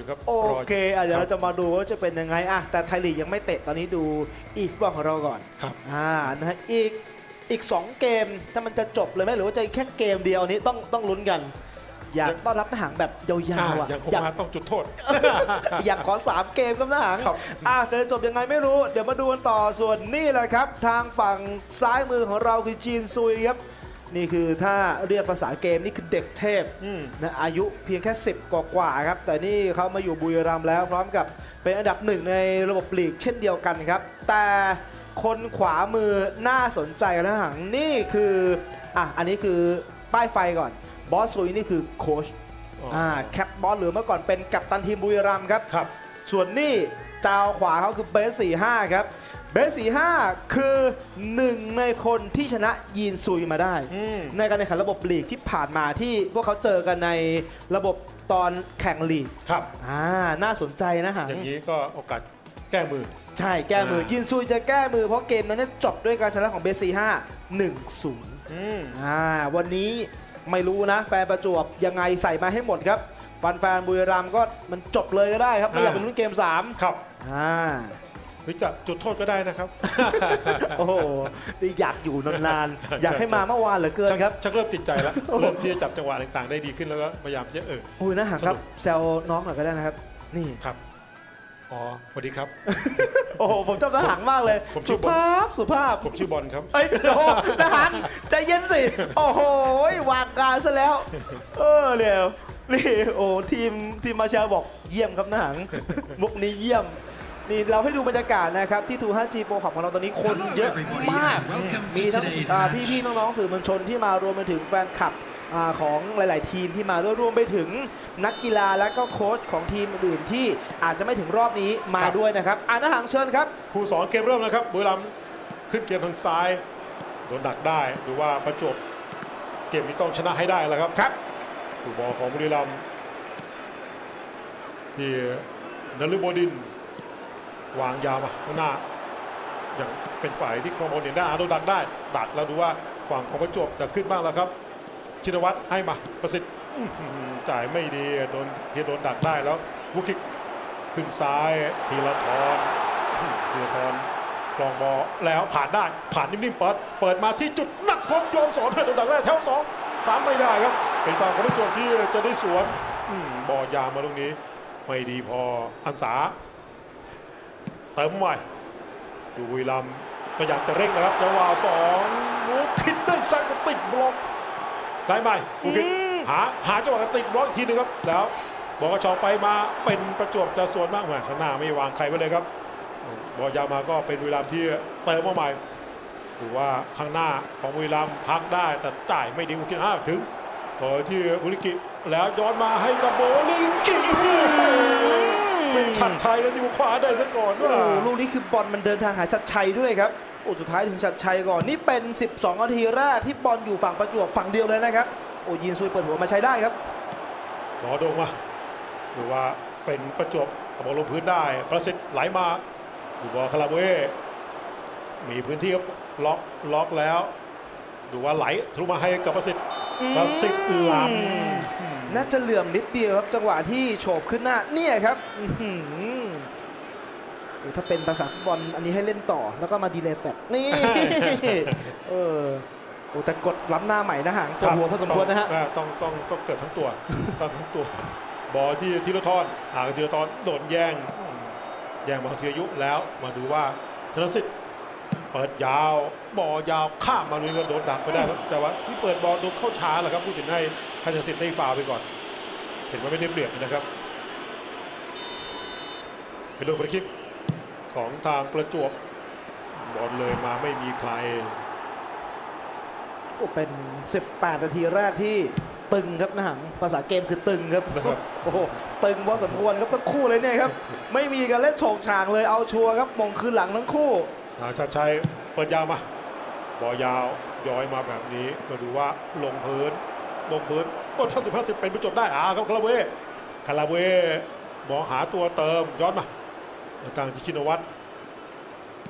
อยู่ครับโอรเคอะเดี๋ยวคเรารับจะมาดูว่าจะเป็นยังไงอะแต่ไทยลีกยังไม่เตะตอนนี้ดูอีกฟุตบอลของเราก่อนครับอ่านะฮะอีกอีก 2 เกมถ้ามันจะจบเลยไหมหรือว่าจะแค่เกมเดียวอันนี้ต้องต้องลุ้นกัน อยากต้อนรับทหารแบบยาวๆอะอย่างผมอยากมาต้องจุดโทษ อยากขอ 3 เกมครับทหารครับอะแต่จะจบยังไงไม่รู้ เดี๋ยวมาดูกันต่อส่วนนี่แหละครับ ทางฝั่งซ้ายมือของเราคือจีนซุยครับ นี่คือถ้าเรียกภาษาเกมนี่คือเด็กเทพอืมนะอายุเพียงแค่ 10 กว่ากว่าๆครับ แต่นี่เขามาอยู่บุรีรัมย์แล้วพร้อมกับเป็นอันดับหนึ่งในระบบลีกเช่นเดียวกันครับ แต่คนขวามือน่าสนใจนะหังนี่คืออะอันนี้คือป้ายไฟก่อนบอสซุยนี่คือโค้ชอ๋ออ่าแคปบอสหรือเมื่อก่อนเป็นกัปตันทีมบุรีรัมย์ครับครับส่วนนี่จาวขวาเขาคือเบส45ครับ เบส45คือหนึ่งในคนที่ชนะยีนซุยมาได้ อืม ในการแข่งขันระบบลีกที่ผ่านมาที่พวกเขาเจอกันในระบบตอนแข่งลีกครับ อ่าน่าสนใจนะฮะอย่างนี้ก็โอกาสแก้มือ ใช่แก้มืออ่ายิยินซุยจะแก้มือเพราะเกมนั้นเนี่ยจบด้วยการชนะของเบส45 1-0อืม อ่าวันนี้ไม่รู้นะ แฟนประจวบยังไงใส่มาให้หมดครับฟันแฟนบุรีรัมย์ก็มันจบเลยก็ได้ครับ ไม่อยากเป็นรุ่นเกม 3 ครับ อ่า หรือจะจุดโทษก็ได้นะครับ โอ้โหนี่อยากอยู่นานๆ อยากให้มาเมื่อวานเหลือเกินชักครับ ชักเริ่มติดใจแล้ว เริ่มที่จะจับจังหวะต่างๆ ได้ดีขึ้นแล้วก็พยายามจะเออโอ้ยนะหางครับสนุกแซวน้องหน่อยก็ได้นะครับ นี่ครับ อ๋อสวัสดีครับ โอ้โห ผมชอบทหารมากเลย ผมชื่สุอบอล ภาพ สุภาพ ผมชื่อบอลครับ เอ้ยโอ้โหทหารใจเย็นสิ โอ้โห วางการซะแล้ว เออเดี๋ยวนี่ โอ้ ทีม ทีมมาเชลบอกเยี่ยมครับทหารมุกนี้เยี่ยม นี่เราให้ดูบรรยากาศนะครับที่ทู 5G Pro ขับของเราตอนนี้คนเยอะมาก มีทั้งอ่าพี่ๆน้องๆสื่อมวลชนที่มารวมไปถึงแฟนคลับอาของหลาย ๆ ทีมที่มาด้วยรวมไปถึงนักกีฬาและก็โค้ชของทีมอื่นๆที่อาจจะไม่ถึงรอบนี้มาครับด้วยนะครับอ่านะหังเชิญครับคู่สองเกมเริ่มแล้วครับบุรีรัมย์ขึ้นเกมทางซ้ายโดนดักได้หรือว่าประจวบเกมนี้ต้องชนะให้ได้แล้วครับครับผู้บอลของบุรีรัมย์ที่นฤบดินทร์ วางยาวมาข้างหน้าอย่างเป็นฝ่ายที่ครองบอลเนี่ยได้อาโดนดักได้ ดักแล้วดูว่าฝั่งของประจวบจะขึ้นบ้างแล้วครับ ชินวัตรให้มาประสิทธิ์จ่ายไม่ดีโดนเฮียโดนดักได้แล้ววุกิกขึ้นซ้ายทีละทอนธีรทรกลองบอลแล้วผ่านได้ผ่านนิ่มๆเปิดเปิดมาที่จุดนักพบโยนสอนให้โดนดักได้แถวสองสามไม่ได้ครับ เป็นฝั่งของประจวบที่จะได้สวนอบอยาวมาตรงนี้ ไม่ดีพออันสา เติมใหม่ดูบุรีรัมย์พยายามจะเร่งนะครับจังหวะสองลูกคิดได้แซงก็ติดบล็อกได้ไหมลูกคิดอืมหาหาจังหวะติดบล็อกอีกทีนึงครับ แล้วบอกกระชอไปมาเป็นประจวบจะสวนมากแหมข้างหน้าไม่วางใครไว้เลยครับ บอลยาวมาก็เป็นบุรีรัมย์ที่เติมมาใหม่ถือว่าข้างหน้าของบุรีรัมย์พักได้แต่จ่ายไม่ดีบุกินห้าถึงต่อที่บุริกิแล้วย้อนมาให้กับโบลิงกิ เป็นชัดชัยกันอยู่ขวาได้ซะก่อนโอ้ว่าโหลูกนี้คือบอลมันเดินทางหาชัดชัยด้วยครับโอ้สุดท้ายถึงชัดชัยก่อนนี่เป็น 12นาทีแรกที่บอลอยู่ฝั่งประจวบฝั่งเดียวเลยนะครับโอ้ยินซุยเปิดหัวมาใช้ได้ครับหมอโดงมาหรือว่าเป็นประจวบเอาบอลลงพื้นได้ ประสิทธิ์ไหลมาดูบอลคาราเวมีพื้นที่ครับล็อกล็อกแล้ว ดูว่าไหลทะลุมาให้กับประสิทธิ์ ประสิทธิ์ล้ำน่าจะเหลื่อมนิดเดียวครับจังหวะที่โฉบขึ้นหน้าเนี่ยครับอื้อหือโอ้ถ้าเป็นภาษาฟุตบอลอันนี้ให้เล่นต่อแล้วก็มาดีเลย์แฟกนี่เออโอ้แต่กดล้ำหน้าใหม่นะหางตัวหัวพอสมควรนะฮะต้องต้องต้องต้องเกิดทั้งตัวต้องทั้งตัว บอลที่ธีรทรหาธีรทรโดนแย่งอืมแย่งมาธีรยุแล้วมาดูว่าธนสิทธิ์ เปิดยาวบอลยาวข้ามมาเลยก็โดนดักไปได้ครับแต่ว่าที่เปิดบอลโดนเข้าช้าแหละครับผู้สินให้ให้ธนสิทธิ์ได้ฟาวล์ไปก่อน เห็นว่าไม่ได้เปรียบนะครับเป็นลูกฟรีคิกของทางประจวบบอลเลยมาไม่มีใครโอ้เป็น 18 นาทีแรกที่ตึงครับนะหังภาษาเกมคือตึงครับนะครับโอ้โหตึงพอสมควรครับทั้งคู่เลยเนี่ยครับ ไม่มีการเล่นโฉกฉางเลยเอาชัวร์ครับมงคืนหลังทั้งคู่ อาชัดชัยเปิดยาวมาบอยาวย้อยมาแบบนี้มาดูว่าลงพื้น ลงพื้นต้น50 50เป็นประจบได้อ่าครับคาราเวคาราเวมองหาตัวเติมย้อนมาแล้วกลางชินวัตร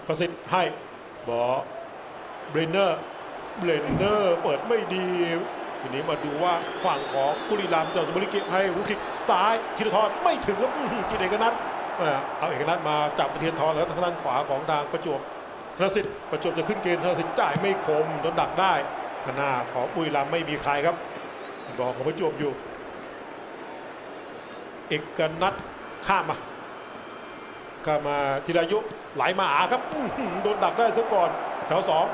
ประสิทธิ์ให้บอเบรนเนอร์เบรนเนอร์เปิดไม่ดีทีนี้มาดูว่าฝั่งของบุรีรัมเจ้าสมุริกิให้วุฒิซ้ายธีรทรไม่ถึงครับอื้อหือกินเอกนัทเอาเอกนัทมาจับธีรทรแล้วทางด้านขวาของทางประจวบ ธนสิทธิ์ประจวบจะขึ้นเกณฑ์ธนสิทธิ์จ่ายไม่คมโดนดักได้ข้างหน้าของบุรีรัมย์ไม่มีใครครับบอลของประจวบอยู่เอกนัทข้ามมาข้ามมาธีรายุไหลมาหาครับอื้อหือโดนดักได้ซะก่อนแถวสอง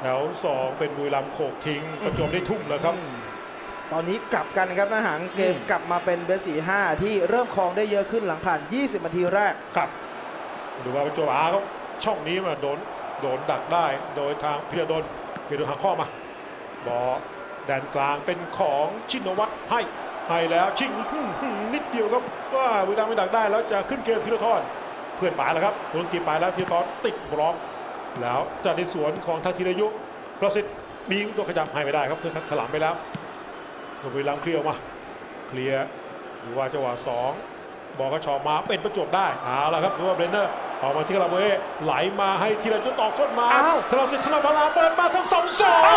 แถวสองเป็นบุรีรัมย์โขกทิ้งประจวบได้ทุ่มแล้วครับตอนนี้กลับกันครับนะหังเกมอืมกลับมาเป็นเบสสี่ห้าที่เริ่มครองได้เยอะขึ้นหลังผ่าน 20นาทีแรกครับดูว่าประจวบอาเขา ช่องนี้มาโดนโดนดักได้โดยทางพิรดลพิรดลหักข้อมาบอแดนกลางเป็นของชินวัตรให้ให้แล้วชิงนิดเดียวครับว่าบุรีรัมไม่ดักได้แล้วจะขึ้นเกมธีรทรเพื่อนปายแล้วครับโดนกีไปแล้วธีรทรติดบล็อกแล้วจะในสวนของทางธีรยุประสิทธิ์มีตัวขยับให้ไม่ได้ครับเพื่อนถลำไปแล้วบุรีรัมเคลียร์มาเคลียร์หรือว่าจังหวะสองบอลก็ชอบมาเป็นประจวบได้เอาละครับดูว่าเบรนเนอร์ ออกมาที่คาราโบเอะไหลมาให้ทีละจุดตอกส้นมาอ้าวธนาสิทธิ์ธนาพลาเปิดมาทั้งสองสองป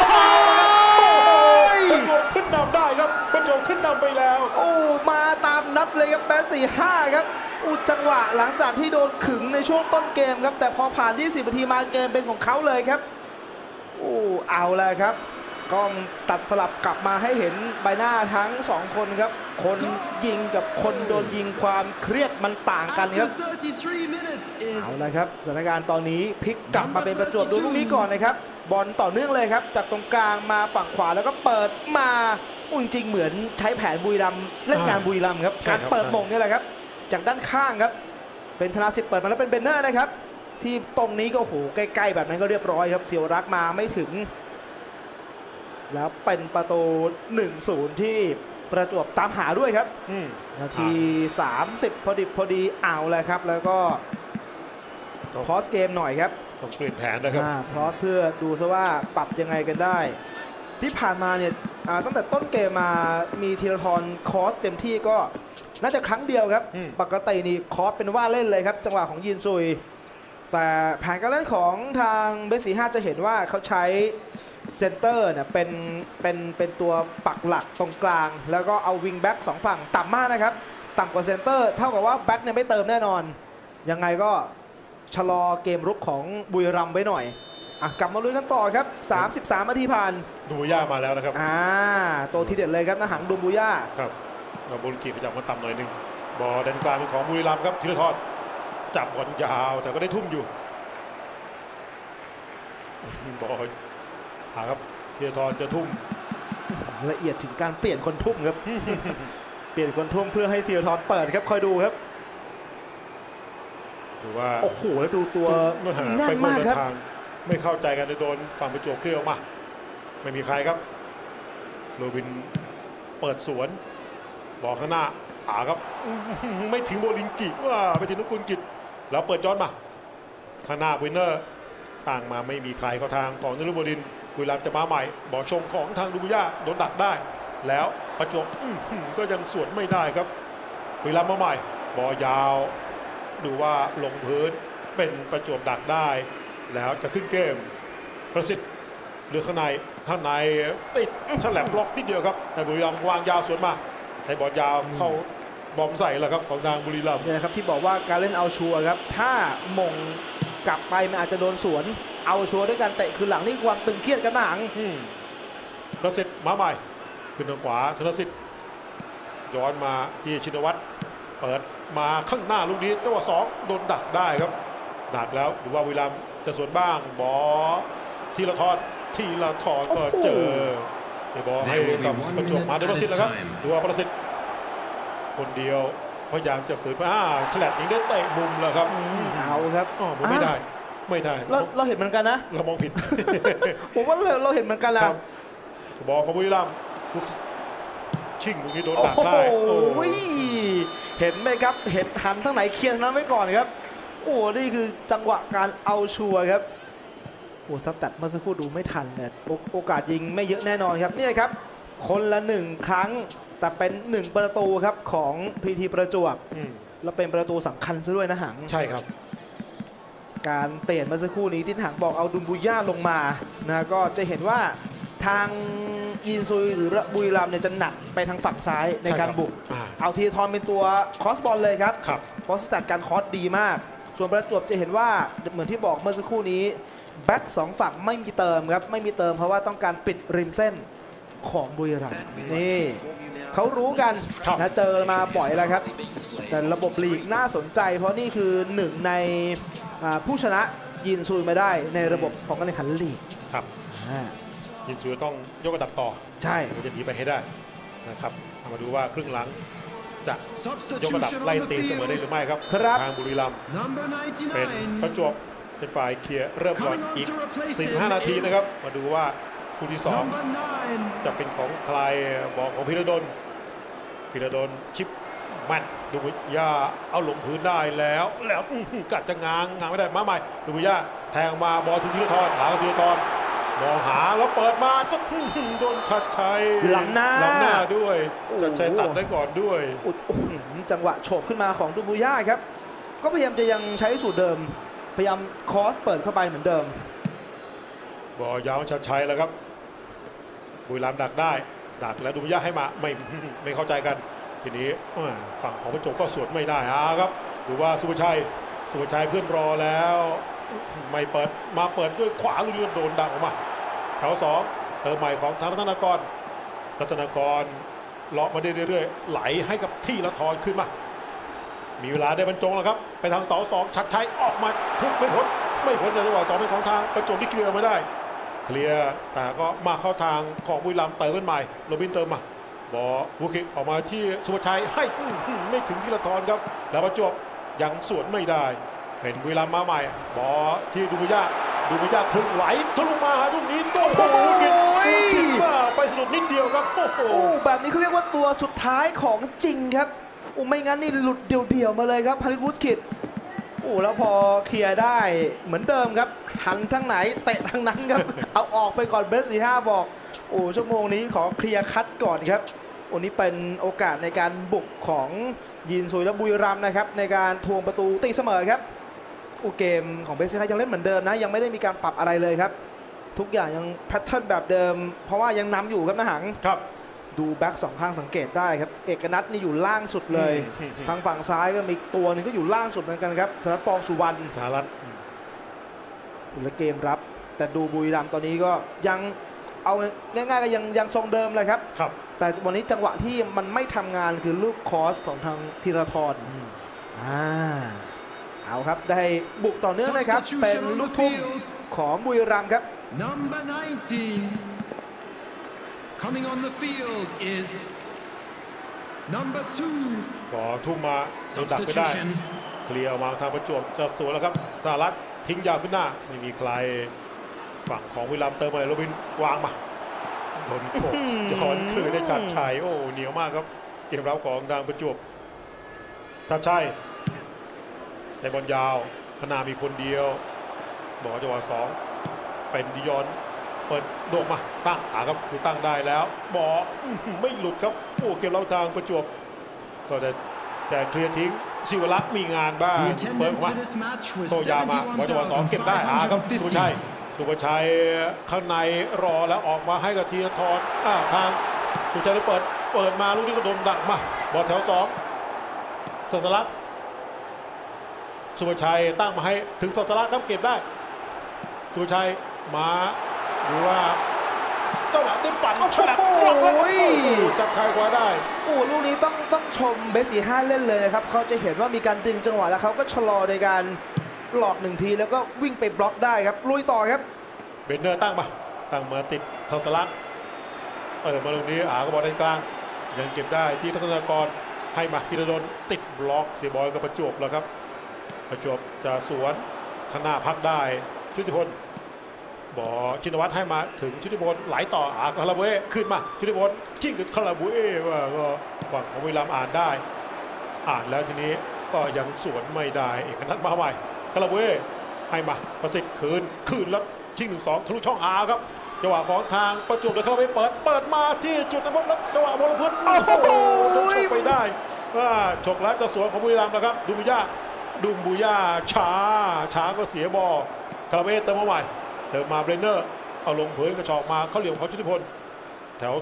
ระจวบขึ้นนำได้ครับประจวบขึ้นนำไปแล้ว โอ้มาตามนัดเลยครับเบสสี่ห้าครับอุยจังหวะหลังจากที่โดนขึงในช่วงต้นเกมครับ แต่พอผ่าน 20นาทีมาเกมเป็นของเขาเลยครับโอ้เอาแล้วครับ กล้องตัดสลับกลับมาให้เห็นใบหน้าทั้งสองคนครับ คนยิงกับคนโดนยิงความเครียดมันต่างกันครับ After 33 minutes is เอาละครับสถานการณ์ตอนนี้พลิกกลับมาเป็นประจวบดูลูกนี้ก่อนนะครับบอลต่อเนื่องเลยครับ จากตรงกลางมาฝั่งขวาแล้วก็เปิดมาอุ้ยจริงๆเหมือนใช้แผนบุรีรัมย์เล่นงานอ่าบุรีรัมย์ครับใช่การครับเปิดใช่มงนี่แหละครับ จากด้านข้างครับ เป็นธนาสิทธิ์เปิดมาแล้วเป็นเบนเนอร์นะครับ ที่ตรงนี้ก็โอ้โหใกล้ ๆ แบบนั้นก็เรียบร้อยครับเสียวรักมาไม่ถึง แล้วเป็นประตู 1-0 ที่ประจวบตามหาด้วยครับอืมนาที 30 พอดิบพอดีเอาเลยครับ แล้วก็พอสเกมหน่อยครับต้องเปลี่ยนแผนนะครับอ่าพอสเพื่อดูซะว่าปรับยังไงกันได้ ที่ผ่านมาเนี่ยอ่าตั้งแต่ต้นเกมมามีธีรทรคอสเต็มที่ก็น่าจะครั้งเดียวครับอืมปกตินี่คอสเป็นว่าเล่นเลยครับ จังหวะของยินซุย แต่แผนการเล่นของทางเบสสีห้าจะเห็นว่าเขาใช้ เซนเตอร์เนี่ยเป็นเป็นเป็นตัวปักหลักตรงกลาง แล้วก็เอาวิงแบ็กสองฝั่งต่ำมากนะครับ ต่ำกว่าเซนเตอร์ เท่ากับว่าแบ็กเนี่ยไม่เติมแน่นอน ยังไงก็ชะลอเกมรุกของบุรีรัมย์ไว้หน่อยอะกลับมาลุยกันต่อครับ 33นาทีผ่านดูย่ามาแล้วนะครับอ่าตัวทีเด็ดเลยครับนะหังดูบูย่าครับแล้วบุรีขยับมาต่ำหน่อยหนึงบอลแดนกลางเป็นของบุรีรัมย์ครับธีรทรจับบอลยาวแต่ก็ได้ทุ่มอยู่บอล หาครับธีรทรจะทุ่มละเอียดถึงการเปลี่ยนคนทุ่มครับ เปลี่ยนคนทุ่มเพื่อให้ธีรทรเปิดครับคอยดูครับดูว่าโอ้โหแล้วดูตัวเมื่อหาแน่ไปนคนมากละครับทางไม่เข้าใจกันเลยโดนฝั่งประจวบเคลียร์ออกมาไม่มีใครครับโรบินเปิดสวนบอลข้างหน้าอาครับอื้อหือไม่ถึงโบลิงกิว่าไปถึงนุกุลกิจแล้วเปิดจอนมาข้างหน้าวินเนอร์ต่างมาไม่มีใครเข้าทางของนรุบดินทร์ บุรีรัมย์จะมาใหม่บอชงของทางลูบุย่าโดนดักได้ แล้วประจวบก็ยังสวนไม่ได้ครับบุรีรัมย์มาใหม่บอยาว ดูว่าลงพื้นเป็นประจวบดักได้ แล้วจะขึ้นเกม ประสิทธิ์เหลือข้างในข้างในติดฉลับล็อกนิดเดียวครับแต่บุรีรัมย์วางยาวสวนมาให้บอลยาวเข้าบอมใส่แล้วครับของทางบุรีรัมย์เนี่ยครับที่บอกว่าการเล่นเอาชัวร์ครับ ถ้ามงกลับไปมันอาจจะโดนสวน เอาชัวร์ด้วยการเตะคืนหลังนี่ความตึงเครียดกันมาหังอืมประสิทธิ์มาใหม่ขึ้นทางขวาธนสิทธิ์ย้อนมาที่ชินวัตรเปิดมาข้างหน้าลูกนี้จังหวะสองโดนดักได้ครับดักแล้วหรือว่าบุรีรัมย์จะสวนบ้างบอทีละทอดทีละทอดก็เจอเสียบอลให้กับประจวบมาด้วยประสิทธิ์แล้วครับดูว่าประสิทธิ์คนเดียวพยายามจะฝืนไปอ่าแฉลบยิงได้เตะมุมแล้วครับอืมเอาครับอ๋อผมไม่ได้ ไม่ได้เราเราเห็นเหมือนกันนะ เรามองผิด ผมว่าเราเราเห็นเหมือนกันแล้ควรับ บอลของบุรีรัมย์ลูกชิงลูกนี้โดนโอ้ดักโหได้โอ้เห็นไหมครับ เห็นหันทั้งไหนเคลียร์ทั้งนั้นไว้ก่อนครับ โอ้นี่คือจังหวะการเอาชัวร์ครับโอ้สแตัดเมื่อสักครู่ดูไม่ทันเนี่ยโอโอกาสยิงไม่เยอะแน่นอนครับเนี่ยครับ คนละหนึ่งครั้ง แต่เป็นหนึ่งประตูครับของพีทีประจวบอืมแล้วเป็นประตูสำคัญซะด้วยนะหัง ใช่ครับ การเปลี่ยนเมื่อสักครู่นี้ที่ถังบอกเอาดุมบูย่าลงมานะก็จะเห็นว่าทางยินซุยหรือบุรีรัมย์เนี่ยจะหนักไปทางฝั่งซ้ายในการบุกอ่าเอาทีทอนเป็นตัวคอสบอลเลยครับครับเพราะสแตทการคอสดีมาก ส่วนประจวบจะเห็นว่าเหมือนที่บอกเมื่อสักครู่นี้แบ็คสองฝั่งไม่มีเติมครับ ไม่มีเติมเพราะว่าต้องการปิดริมเส้นของบุรีรัมย์นี่ เขารู้กันครับนะเจอมาบ่อยแล้วครับ แต่ระบบลีกน่าสนใจ เพราะนี่คือหนึ่งในอ่าผู้ชนะยินซุยมาได้ในระบบของการแข่งขันลีกครับอ่ายินซูต้องยกระดับต่อ ใช่มันจะหนีไปให้ได้นะครับเอามาดูว่าครึ่งหลังจะยกยระกดัระบดับไล่ไล่ตีตีเสเสมมออได้ได้หหรืรืออไม่ไม่ครับครับทางบุรีรัมย์เป็เป็นนปประระจจววบบเป็นฝ่ายเคลียร์เริ่มก่อนอีก 45 นาทีนะครับ มาดูว่า คู่ที่2จะเป็นของใครบอกของพิรดลพิรดลชิปแมันดูบุญญาเอาลงพื้นได้แล้ว แล้วอื้อหือกัดจะง้างง้างไม่ได้มาใหม่ดูบุญญาแทงมาบอลถึงธีรทรหากับธีรทรมองหาแล้วเปิดมาก็อื้อหือโดนชัดชัยล้ำหน้าล้ำหน้าด้วยโอ้โหชัดชัยตัดได้ก่อนด้วยอุดอื้อหือจังหวะโฉบขึ้นมาของดูบูย่าครับ ก็พยายามจะยังใช้สูตรเดิม พยายามคอสเปิดเข้าไปเหมือนเดิมบอลยาวชัดชัยแล้วครับ บุรีรัมย์ดักได้ ดักแล้วดูบุญญาให้มาไม่ไม่เข้าใจกันทีนี้ฝั่งของประจวบก็สวนไม่ได้อาครับดูว่าสุภชัยสุภชัยเพื่อนรอแล้ว ไม่เปิดมาเปิดด้วยขวาลุยโดนดังออกมาแถวสองเติมใหม่ของทางรัตนากรรัตนากรเลาะมาเรื่อยๆไหลให้กับที่ละทอนขึ้นมา มีเวลาได้บรรจงแล้วครับ ไปทางเสาสองชัดชัยออกมาทุกไม่พ้นไม่พ้นในจังหวะสองเป็นของทางประจวบที่เคลียร์มาได้ เคลียร์แต่ก็มาเข้าทางของบุรีรัมย์เติมขึ้นใหม่โรบินเติมมาบอลบุกิออกมาที่สุภชัยให้ไม่ถึงที่ละทอนครับ แล้วประจวบยังสวนไม่ได้ เป็นบุรีรัมย์มาใหม่ บอที่ดูบุญญาดูบุญญาถึงไหลทะลุมาลูกนี้โอ้โหบุกิกบุกิกว่าไปสนุกนิดเดียวครับโอ้โหแบบนี้เขาเรียกว่าตัวสุดท้ายของจริงครับโอ้ไม่งั้นนี่หลุดเดี่ยวๆมาเลยครับฮาริฟุสคิด โอ้แล้วพอเคลียร์ได้เหมือนเดิมครับ หันทั้งไหนเตะทั้งนั้นครับ เอาออกไปก่อนเบสสี่ห้าบอก โอ้ชั่วโมงนี้ขอเคลียร์คัดก่อนครับโอ้นี้เป็นโอกาสในการบุกของยินซุยและบุรีรัมย์นะครับ ในการทวงประตูตีเสมอครับโอ้เกมของเบสสี่ห้ายังเล่นเหมือนเดิมนะ ยังไม่ได้มีการปรับอะไรเลยครับ ทุกอย่างยังแพทเทิร์นแบบเดิม เพราะว่ายังนำอยู่ครับนะหังครับ ดูแบ็กสองข้างสังเกตได้ครับ เอกนัทนี่อยู่ล่างสุดเลยอืมทางฝั่งซ้ายก็มีอีกตัวหนึงก็อยู่ล่างสุดเหมือนกันครับธนปองสุวรรณสหรัฐและเกมรับ แต่ดูบุรีรัมย์ตอนนี้ก็ยังเอาง่ายๆก็ยังยังทรงเดิมเลยครับครับ แต่วันนี้จังหวะที่มันไม่ทำงานคือลูกคอสของทางธีรทรอ่าเอาครับได้บุกต่อเนื่องนะครับ เป็นลูกทุ่มของบุรีรัมย์ครับ Number 19 coming on the field is number two บอลทุ่มมาโดนดักไม่ได้ substitution เคลียร์ออกมาทางประจวบจะสวนแล้วครับสหรัฐทิ้งยาวขึ้นหน้า ไม่มีใครฝั่งของวิลลัมย์เติมมาโรบินวางมาโดนโขกย้อนคืนได้ชัดชัยโอ้เหนียวมากครับเกมรับของทางประจวบชัดชัยใช้บอลยาวขางหนามีคนเดียว บอกว่าจังหวะสองเป็นดิยอน เปิดโด่งมาตั้งหาครับดูตั้งได้แล้วบอลอื้อหือไม่หลุดครับโอ้เกมรับทางประจวบก็จะแต่เคลียร์ทิ้งศิวรักษ์มีงานบ้าง The เปิดอ attendance อกมา for this match was โตยามาบอลจังหวะสองเก็บได้หาครับสุภชัย7,550สุภชัยข้างในรอแล้วออกมาให้กับธีรทรอ่าทางสุภชัยได้เปิดเปิดมาลูกนี้ก็โดนดักมาบอลแถวสองสัสลักษณ์สุภชัยตั้งมาให้ถึงสัสลักษณ์ครับเก็บได้สุภชัยมา ดูว่าจังหวะได้ปั่นฉลับโอ้โหโอ้โหจับชายกว่าได้โอ้ลูกนี้ต้องต้องชมเบสสี่ห้าเล่นเลยนะครับเขาจะเห็นว่ามีการดึงจังหวะแล้วเขาก็ชะลอในการหลอกหนึ่งทีแล้วก็วิ่งไปบล็อกได้ครับลุยต่อครับเบนเนอร์ตั้งมาตั้งมาติดเสาสลักเปิดมาตรงนี้อาก็บอลด้านกลาง ยังเก็บได้ที่ทัศนกรให้มาพิรดลติดบล็อกเสียบอลกับประจวบแล้วครับ ประจวบจะสวนข้างหน้าพักได้ชุติพล บอชินวัตรให้มาถึงชุติพลไหลต่ออาคาราเวขึ้นมาชุติพลจิ้งกับคาราเวว่าก็ฝั่งของวิลามอ่านได้ อ่านแล้วทีนี้ก็ยังสวนไม่ได้เอกนัทมาใหม่คาราเวให้มาประสิทธิ์คืนคืนแล้วชิงหนึ่งสองทะลุช่องอาครับจังหวะของทางประจวบเดคาราเวเปิดเปิดมาที่จุดนั้นแล้วจังหวะบอลพื้นโอ้โหฉกไปได้ว่าฉกแล้วจะสวนของบุรีรัมย์นะครับ ดูบุย่าดูบุย่าช้าช้าก็เสียบอลคาราเวเติมมาใหม่ เติมมาเบรนเนอร์ เอาลงเผยกระชอกมาเข้าเหลี่ยมของชุติพล แถว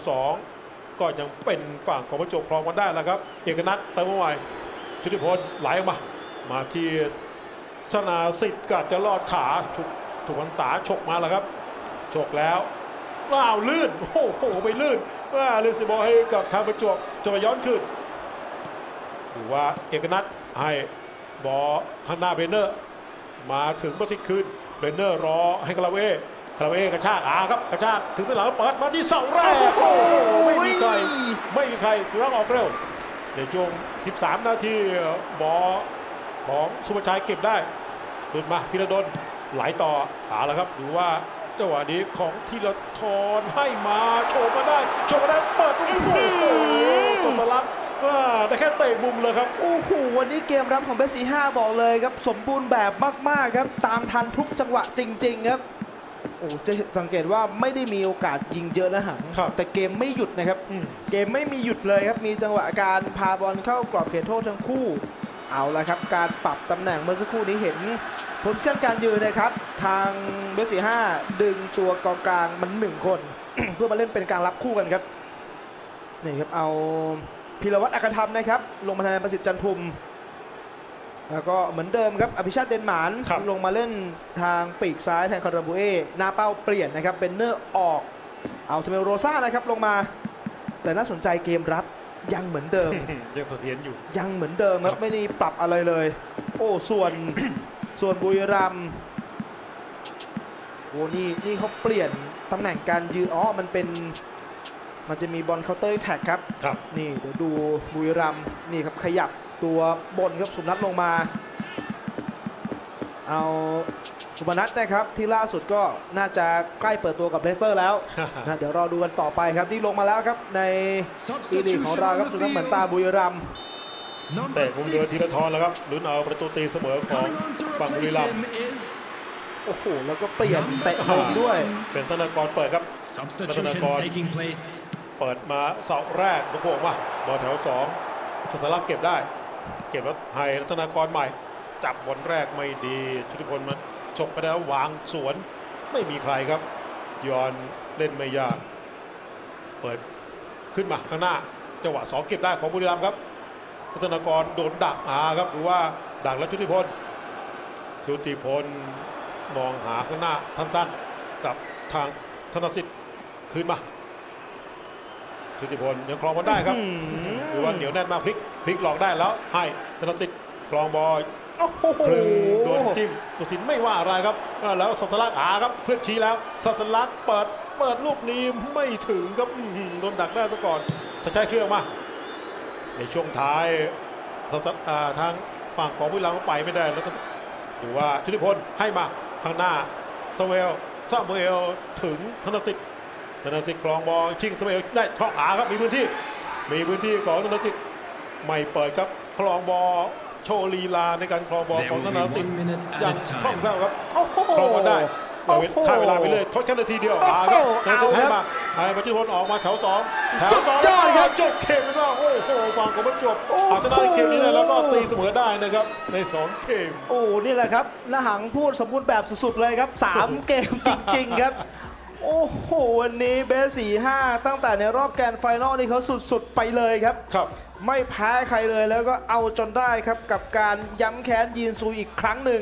2 ก็ยังเป็นฝั่งของประจวบครองมาได้แล้วครับ เอกนัทเติมเข้าไปชุติพลไหลออกมา มาที่ชนาสิทธิ์ก็จะลอดขาถูกถูกพรรษาฉกมาแล้วครับฉกแล้วว้าวลื่นโอ้โหไปลื่นว่าลื่นสิบอลให้กับทางประจวบจะมาย้อนคืนหรือว่าเอกนัทให้บอลข้างหน้าเบรนเนอร์ มาถึงประสิทธิ์คืน เบรนเนอร์รอให้คาราเวคาราเวกระชากอาครับกระชากถึงเส้นหลังแล้วเปิดมาที่เสาแรกโอ้โหไม่มีใครไม่มีใครสุรักษ์ออกเร็วในช่วง 13 นาทีบอลของสุภชัยเก็บได้หลุดมาพิรดลไหลต่อเอาละครับดูว่าจังหวะนี้ของทีละทรให้มาโชว์มาได้ โชว์มาได้เปิดโอ้โหสมรักษ์ ว่าได้แค่เตะมุมเลยครับ โอ้โหวันนี้เกมรับของเบสซีห้าบอกเลยครับ สมบูรณ์แบบมากๆครับ ตามทันทุกจังหวะจริง ๆ ครับโอ้จะสังเกตว่าไม่ได้มีโอกาสยิงเยอะนะหังครับแต่เกมไม่หยุดนะครับอืมเกมไม่มีหยุดเลยครับ มีจังหวะการพาบอลเข้ากรอบเขตโทษทั้งคู่เอาละครับ การปรับตำแหน่งเมื่อสักครู่นี้เห็นโพสิชันการยืนนะครับ ทางเบสซีห้าดึงตัวกองกลางมันหนึ่งคน เพื่อมาเล่นเป็นการรับคู่กันครับ นี่ครับเอา พิรวัตรอักธรรมนะครับ ลงมาแทนประสิทธิ์จันทร์ภูมิแล้วก็เหมือนเดิมครับ อภิชาติเดนหมานครับลงมาเล่นทางปีกซ้ายแทนคาราบูเอหน้าเป้าเปลี่ยนนะครับ เป็นเนอร์ออก เอาเทเมลโรซ่านะครับลงมา แต่น่าสนใจเกมรับยังเหมือนเดิม ยังเสถียรอยู่ ยังเหมือนเดิมคครัรับบไม่ได้ปรับอะไรเลย โอ้ส่วนส่วนบุรีรัมย์โอ้นี่นี่เขาเปลี่ยนตำแหน่งการยืนอ๋อมันเป็น มันจะมีบอลเคาน์เตอร์แท็กครับ ครับ นี่เดี๋ยวดูบุรีรัมย์นี่ครับขยับตัวบนครับสุนัทลงมา เอาสุพนัทนะครับที่ล่าสุดก็น่าจะใกล้เปิดตัวกับเลสเตอร์แล้วนะเดี๋ยวรอดูกันต่อไปครับนี่ลงมาแล้วครับในอีลีกของเราครับสุนัทเหมือนตาบุรีรัมย์ Number แต่มุมเดือ six. ทีละทอนแล้วครับลุ้นเอาประตูตีเสมอของ Coming on to ฝั่งบุรี replace รัมย์ him is โอ้โห แล้วก็เปลี่ยนเตะมุมด้วย เป็นธนากรเปิดครับ substitutions Batanakon. taking place. เปิดมาเสาแรกลูกโป่งมาบอลแถวสองสตาร์ลักษณ์เก็บได้ เก็บแล้วให้รัตนากรใหม่ จับบอลแรกไม่ดีชุติพลมันฉกไปแล้ววางสวนไม่มีใครครับ ยอนเล่นไม่ยาก เปิดขึ้นมาข้างหน้าจังหวะสองเก็บได้ของบุรีรัมย์ครับรัตนากรโดนดักหาครับหรือว่าดักแล้วชุติพลชุติพล มองหาข้างหน้าสั้นๆกับทางธนสิทธิ์คืนมาชุติพลยังครองบอลได้ครับอื้อหือหรือว่าเหนียวแน่นมากพลิกพลิกหลอกได้แล้วให้ธนสิทธิ์ครองบอลโอ้โหคลึงโดนจิ้มตุสินไม่ว่าอะไรครับอ่าแล้วสัสลักษ์หาครับเพื่อนชี้แล้วสัสลักษ์เปิดเปิดลูกนี้ไม่ถึงครับอื้อหือโดนดักได้ซะก่อนสะใจเครื่องมา ในช่วงท้ายสัสอ่าทางฝั่งของบุรีรัมย์ก็ไปไม่ได้แล้วก็ดูว่าชุติพลให้มา ข้างหน้าซาเวลซาเวลถึงธนสิทธิ์ธนสิทธิ์ครองบอลชิงซาเวลได้ช่องหาครับมีพื้นที่ มีพื้นที่ของธนสิทธิ์ไม่เปิดครับคลองบอลโชว์ลีลาในการคลองบอล There ของ will ธ be นสิทธิ์ one minute ยั at ง a คล่อง time. แคล่วครับโอ้โหคลองบอลได้โอ้โหค่าเวลาไปเลยทดแค่นาทีเดียวโอ้โหมาครับธนสิทธิ์ให้เอาครับมาให้ประจุพลออกมาแถวสองแถว สุดสองยอดครับจบเกมแล้วก็โอ้โหฝั่งของประจวบโอ้โหเอาชนะในเกมนี้ได้แล้วก็ตีเสมอได้นะครับในสองเกม โอ้นี่แหละครับนาหังพูดสมบูรณ์แบบสุดๆเลยครับ3เกมจริงๆครับโอ้โห วันนี้เบสสี่ห้าตั้งแต่ในรอบแกรนด์ไฟนอลนี่เขาสุดๆ ไปเลยครับครับ ไม่แพ้ใครเลยแล้วก็เอาจนได้ครับ กับการย้ำแค้นยีนซูอีกครั้งหนึ่ง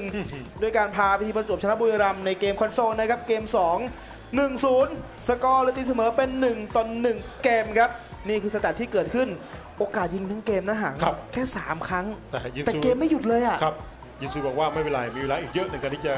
ด้วยการพาพิธีประจวบชนะบุรีรัมย์ในเกมคอนโซลนะครับ เกม 2 1-0 สกอร์เลยตีเสมอเป็น 1ต่อ1เกมครับ นี่คือสแตทที่เกิดขึ้น โอกาสยิงทั้งเกมนะหางครับแค่ 3 ครั้ง แต่ยินซูแต่เกมไม่หยุดเลยอะ ครับยินซูบอกว่าไม่เป็นไรมีเวลาอีกเยอะในการที่จะ